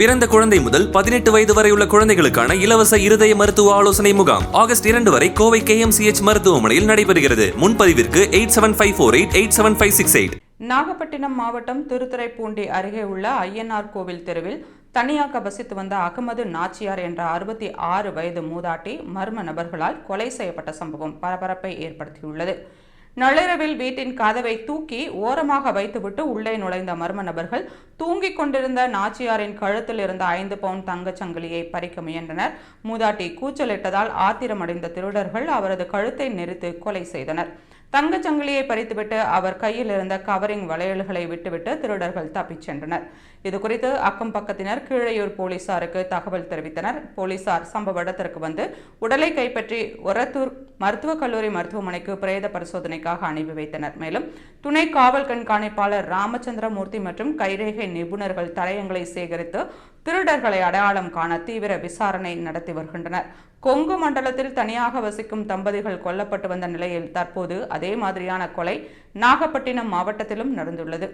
பிறந்த குழந்தை முதல் பதினெட்டு வயது வரை உள்ள குழந்தைகளுக்கான இலவச இருதய மருத்துவ ஆலோசனை முகாம் ஆகஸ்ட் இரண்டு வரை கோவை கேஎம்சிஎச் மருத்துவமனையில் நடைபெறுகிறது. முன்பதிவிற்கு eight seven five four eight eight seven five six eight. Nagapattinam மாவட்டம் திருத்துறைப்பூண்டி அருகே உள்ள ஐயனார் கோவில் தெருவில் தனியாக வசித்து வந்த அகமது நாச்சியார் என்ற அறுபத்தி ஆறு வயது மூதாட்டி மர்ம நபர்களால் கொலை செய்யப்பட்ட சம்பவம் பரபரப்பை ஏற்படுத்தியுள்ளது. நள்ளிரவில் வீட்டின் கதவை தூக்கி ஓரமாக வைத்துவிட்டு உள்ளே நுழைந்த மர்ம நபர்கள் தூங்கிக் கொண்டிருந்த நாச்சியாரின் கழுத்தில் இருந்த ஐந்து பவுண்ட் தங்கச் சங்கிலியை பறிக்க முயன்றனர். மூதாட்டி கூச்சலிட்டதால் ஆத்திரமடைந்த திருடர்கள் அவரது கழுத்தை நெரித்து கொலை செய்தனர். தங்கச் சங்கிலியை பறித்துவிட்டு அவர் கையில் இருந்த கவரிங் வளையல்களை விட்டுவிட்டு திருடர்கள் தப்பிச் சென்றனர். இதுகுறித்து அக்கம் பக்கத்தினர் கீழையூர் போலீசாருக்கு தகவல் தெரிவித்தனர். போலீசார் சம்பவ இடத்திற்கு வந்து உடலை கைப்பற்றி ஒரத்தூர் மருத்துவக் கல்லூரி மருத்துவமனைக்கு பிரேத பரிசோதனைக்காக அனுப்பி வைத்தனர். மேலும் துணை காவல் கண்காணிப்பாளர் ராமச்சந்திரமூர்த்தி மற்றும் கைரேகை நிபுணர்கள் தடயங்களை சேகரித்து திருடர்களை அடையாளம் காண தீவிர விசாரணை நடத்தி வருகின்றனர். கொங்கு மண்டலத்தில் தனியாக வசிக்கும் தம்பதிகள் கொல்லப்பட்டு வந்த நிலையில் தற்போது அதே மாதிரியான கொலை நாகப்பட்டினம் மாவட்டத்திலும் நடந்துள்ளது.